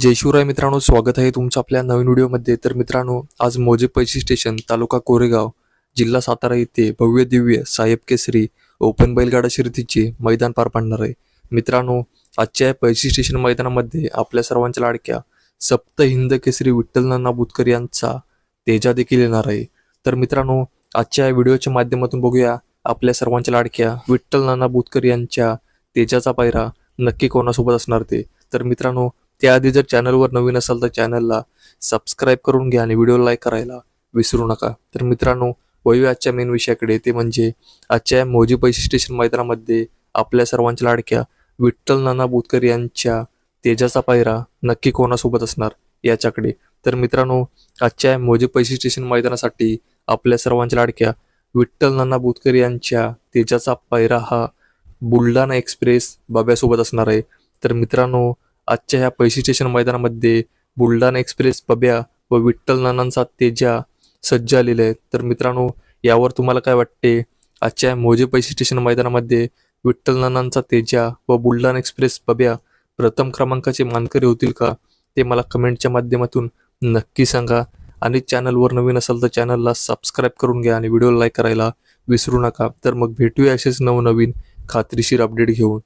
जय शिवराय मित्रांनो स्वागत आहे तुमचं आपल्या नवीन व्हिडिओमध्ये. तर मित्रांनो आज मोजे पैसे स्टेशन तालुका कोरेगाव जिल्हा सातारा येथे भव्य दिव्य साहेब केसरी ओपन बैलगाडा शर्यतीचे मैदान पार पाडणार आहे. मित्रांनो आजच्या या पैसे स्टेशन मैदानामध्ये आपल्या सर्वांच्या लाडक्या सप्त हिंद केसरी विठ्ठल नाना बुतकर यांचा तेजा देखील येणार आहे. तर मित्रांनो आजच्या व्हिडिओच्या माध्यमातून बघूया आपल्या सर्वांच्या लाडक्या विठ्ठल नाना बुतकर यांच्या तेजाचा पायरा नक्की कोणासोबत असणार ते. तर मित्रांनो त्याआधी जर चॅनलवर नवीन असाल तर चॅनलला सबस्क्राईब करून घ्या आणि व्हिडिओ लाईक करायला विसरू नका. तर मित्रांनो वळूया आजच्या मेन विषयाकडे. ते म्हणजे आजच्या या पैसे स्टेशन मैदानामध्ये आपल्या सर्वांच्या लाडक्या विठ्ठल नाना बोतकर यांच्या तेजाचा पायरा नक्की कोणासोबत असणार याच्याकडे. तर मित्रांनो आजच्या या पैसे स्टेशन मैदानासाठी आपल्या सर्वांच्या लाडक्या विठ्ठल नाना बोतकर यांच्या तेजाचा पायरा हा बुलढाणा एक्सप्रेस बाब्यासोबत असणार आहे. तर मित्रांनो आजच्या ह्या पैसे स्टेशन मैदानामध्ये बुलढाणा एक्सप्रेस बब्या व विठ्ठल नानांचा तेजा सज्ज आलेले आहेत. तर मित्रांनो यावर तुम्हाला काय वाटते? आजच्या मोजे पैसे स्टेशन मैदानामध्ये विठ्ठल नानांचा तेजा व बुलढाणा एक्सप्रेस बब्या प्रथम क्रमांकाचे मानकरी होतील का? ते मला कमेंटच्या माध्यमातून नक्की सांगा. आणि चॅनलवर नवीन असाल तर चॅनलला सबस्क्राईब करून घ्या आणि व्हिडिओ लाईक करायला विसरू नका. तर मग भेटूया असेच नवनवीन खात्रीशीर अपडेट घेऊन.